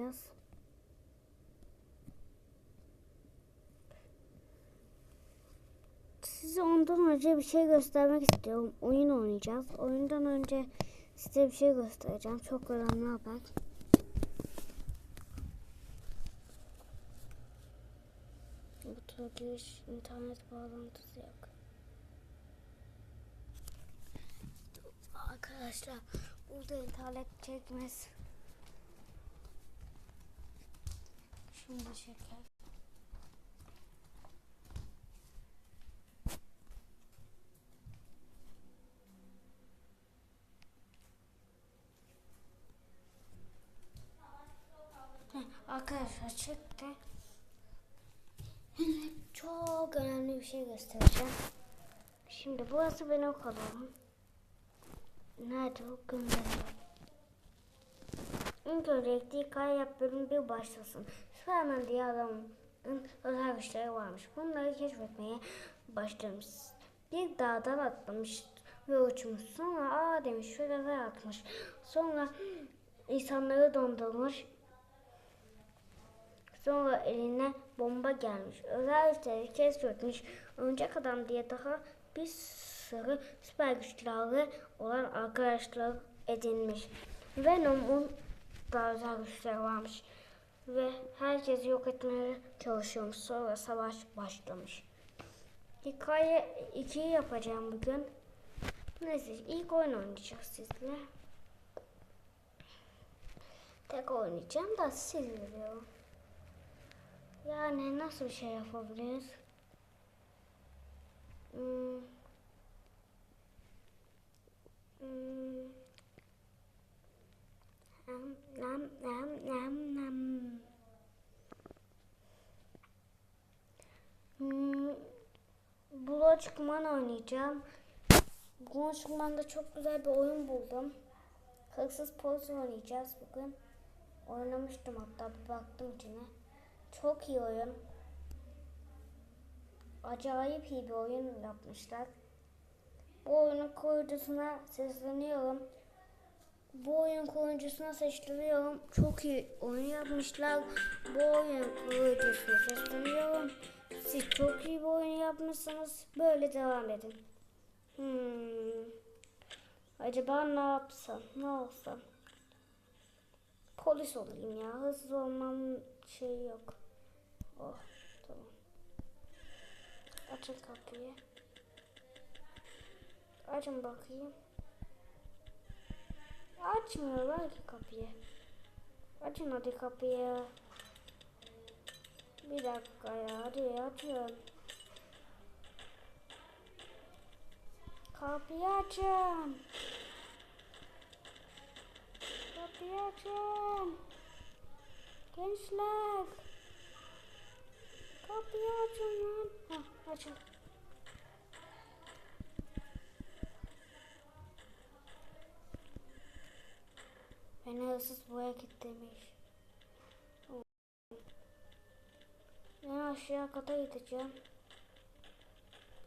oynayacağız. Size ondan önce bir şey göstermek istiyorum. Oyun oynayacağız. Oyundan önce size bir şey göstereceğim. Çok önemli haber. Kutuya giriş internet bağlantısı yok. Arkadaşlar burada internet çekmez. Şunu da çeker. Heh, Arkadaşlar çıktı. Çok önemli bir şey göstereceğim. Şimdi burası benim okulum. Nerede o gönderiyor? İlk hikaye yap bölüm bir başlasın. Süperman diye adamın özel güçleri varmış. Bunları keşfetmeye başlamış. Bir dağdan atlamış ve uçmuş. Sonra aa demiş şöyle atmış. Sonra insanları dondurmuş. Sonra eline bomba gelmiş. Özel güçleri keşfetmiş. Örümcek adam diye daha bir sürü süper güçleri olan arkadaşlar edinmiş. Venom'un da özel güçleri varmış. Ve herkesi yok etmeye çalışıyormuş. Sonra savaş başlamış. Hikaye 2'yi yapacağım bugün. Neyse ilk oyun oynayacağız sizle. Tek oynayacağım da siz biliyorum. Yani nasıl bir şey yapabiliriz? Hmm. Hmm. Nam nam nam nam nam. Hmm. Bula çıkman oynayacağım. Bula çıkmanda çok güzel bir oyun buldum. Hırsız polis oynayacağız bugün. Oynamıştım hatta bir baktım içine. Çok iyi oyun. Acayip iyi bir oyun yapmışlar. Bu oyunun kurucusuna sesleniyorum. Bu oyun kurucusuna sesleniyorum. Çok iyi oyun yapmışlar. Bu oyun kurucusuna sesleniyorum. Siz çok iyi bir oyun yapmışsınız. Böyle devam edin. Hmm. Acaba ne yapsam? Ne olsam? Polis olayım ya. Hızlı olmam şey yok. Oh tamam. Açın kapıyı. Açın bakayım. Açmıyorlar ki kapıyı. Açın hadi kapıyı. Bir dakika ya hadi açın. Kapıyı açın. Kapıyı açın. Gençler. Kapıyı açın lan. Heh, açın. Beni hırsız buraya kilitlemiş. Ben aşağı kata gideceğim.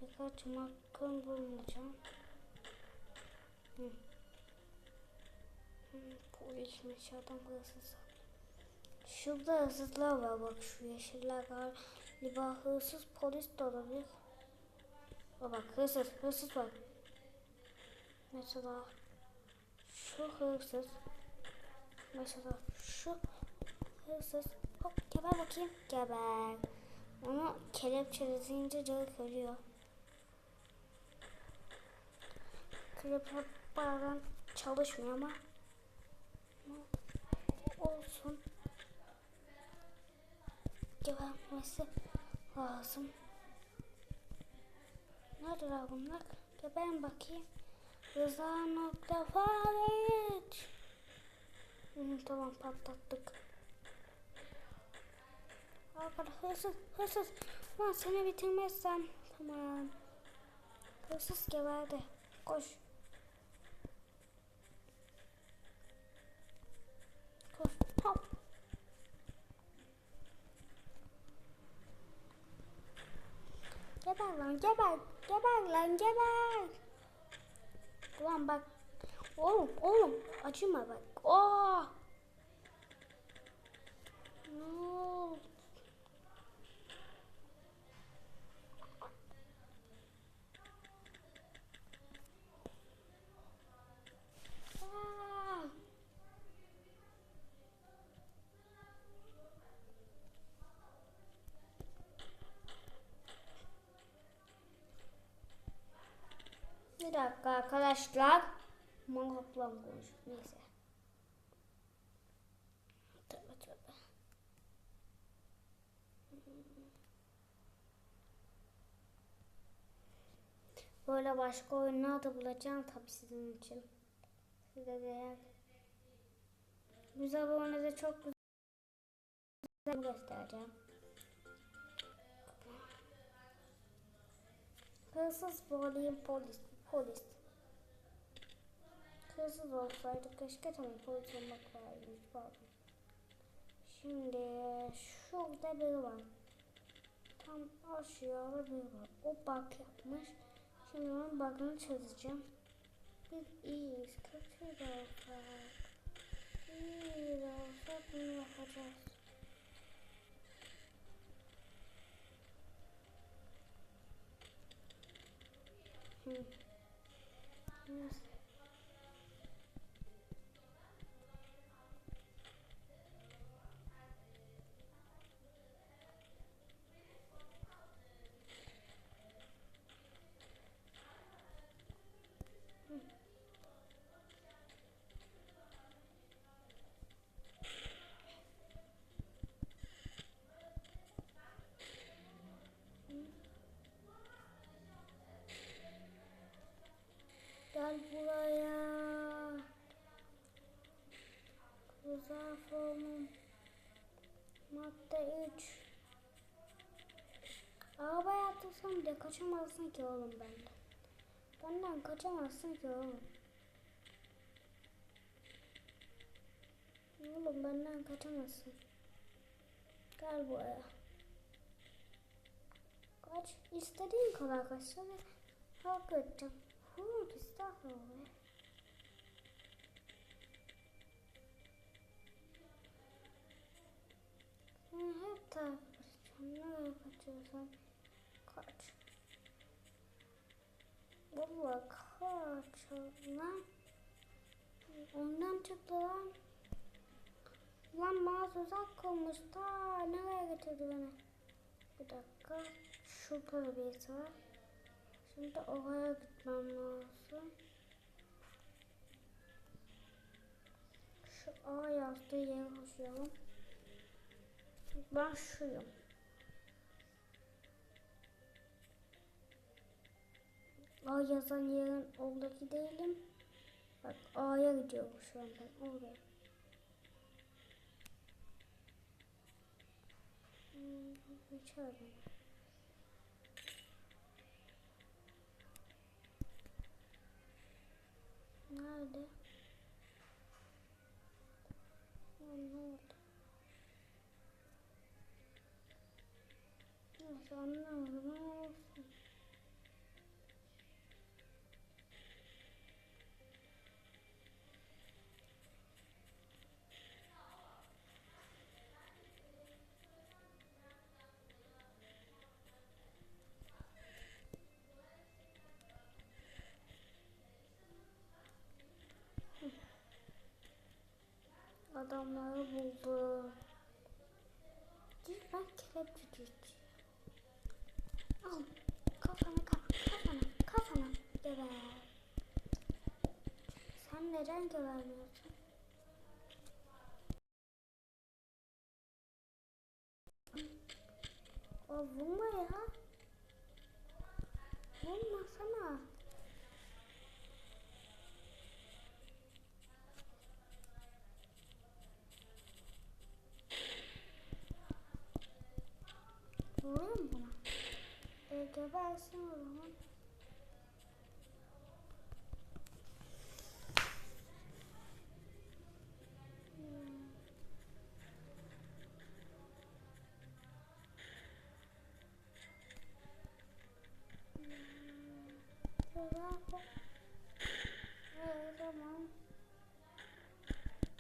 Birkaç makam bulunacağım. Hı. Hı, polismiş adam hırsız. Şurada hırsızlar var bak şu yeşiller galiba hırsız polis de olabilir. Aa, bak hırsız hırsız var. Mesela şu hırsız. Mesela şu hırsız. Hop geber bakayım. Geber. Onu kelepçeleyince canı ölüyor. Kelepçe bazen çalışmıyor ama olsun gebermesi lazım. Neredeler bunlar? Geberin bakayım. Rıza nokta Farid. Hmm, tamam patlattık. Arkadaş hırsız hırsız. Lan seni bitirmezsem. Tamam. Hırsız geberdi. Koş. Koş. Hop. Geber lan geber. Geber lan geber. Ulan bak. Oğlum oğlum acıma bak. Oh. oldu? Aa! Bir dakika arkadaşlar. Mahoplam konuş. Neyse. Böyle başka oyunlar da bulacağım tabii sizin için. Size de eğer güzel da çok güzel göstereceğim. Hırsız bulayım polis. Polis. Hırsız olsaydı keşke tamam polis olmak varmış. Pardon. Şimdi şurada biri var. Tam aşağıda biri var. O bak yapmış. Şimdi onun bug'ını çözeceğim. Biz iyiyiz. Kötü de olsak. İyi de olsak bunu yapacağız. Hı. Neyse. Güzel formum. Madde 3. Arabaya atlasam bile kaçamazsın ki oğlum benden. Benden kaçamazsın ki oğlum. Oğlum benden kaçamazsın. Gel buraya. Kaç. istediğin kadar kaçsana. Hak edeceğim. Huh, estağfurullah. Sen hep takip edeceğim. Nereye kaçıyorsan kaç. Valla kaç lan. Ondan çıktı lan. Lan bana tuzak kurmuş. Ta nereye getirdi beni? Bir dakika. Şurada birisi var. Şimdi oraya gitmem lazım. Şu A yazdığı yere koşuyorum. Ben şuyum. A yazan yerin oradaki değilim. Bak A'ya gidiyorum şu an ben oraya. Hmm, içeride. Nerede? Anlamadım. Neyse anlamadım Adamları buldu. Dur ben kelepçeci. Al kafana kaf kafana kafana geber. Sen neden gebermiyorsun? O vurma ya. Vurmasana. Gebersin o zaman. Tamam.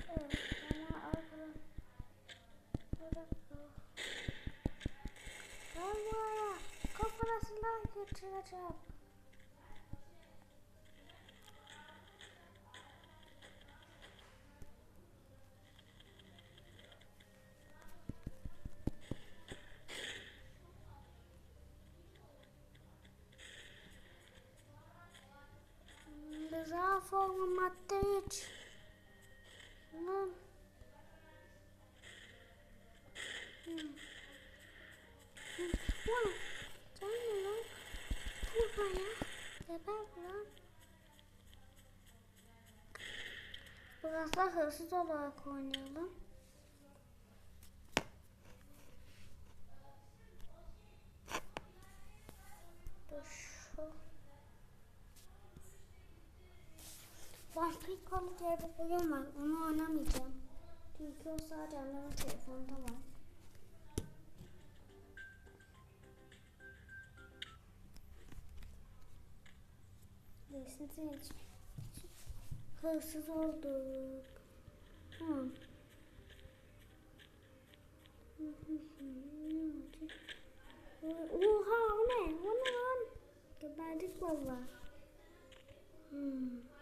Evet ama arkadaş. Gel buraya. Kafana geçireceğim. Rıza formu madde iç. Lan. Hı. Hı. Lan. Sen ne lan? Buraya. Geber lan. Biraz da hırsız olarak oynayalım. Şu. Vampir kolu diye bir oyun var. Onu oynamayacağım. Çünkü o sadece annemin Resim hiç. Hırsız olduk. Hı. Oha o ne? O ne lan? Geberdik valla. Hmm.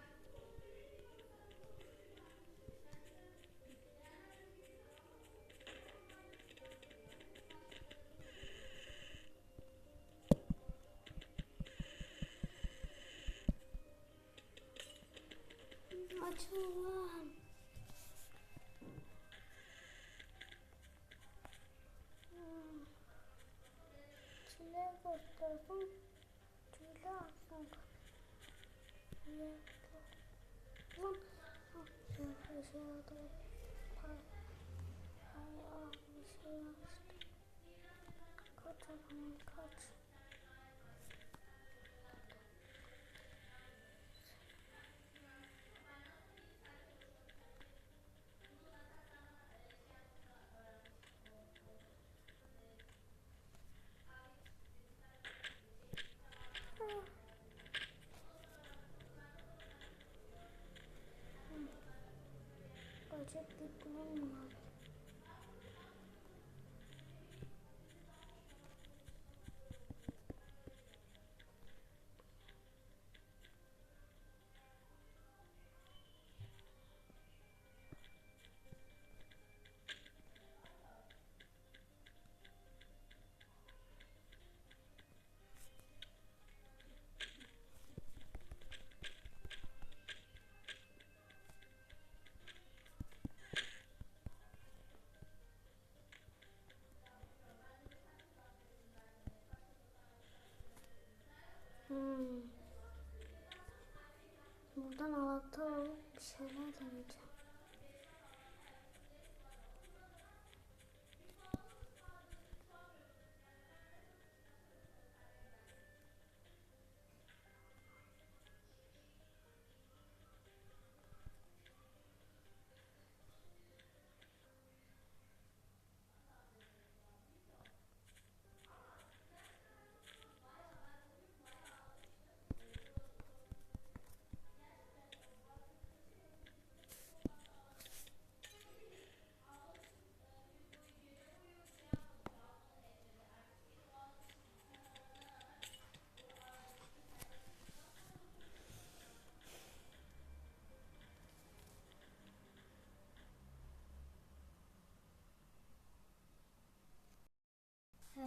Kaç adam kaç. Gerçek gitmem lazım.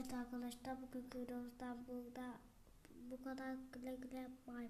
Evet arkadaşlar bugün videomuzdan burada bu kadar güle güle bay bay.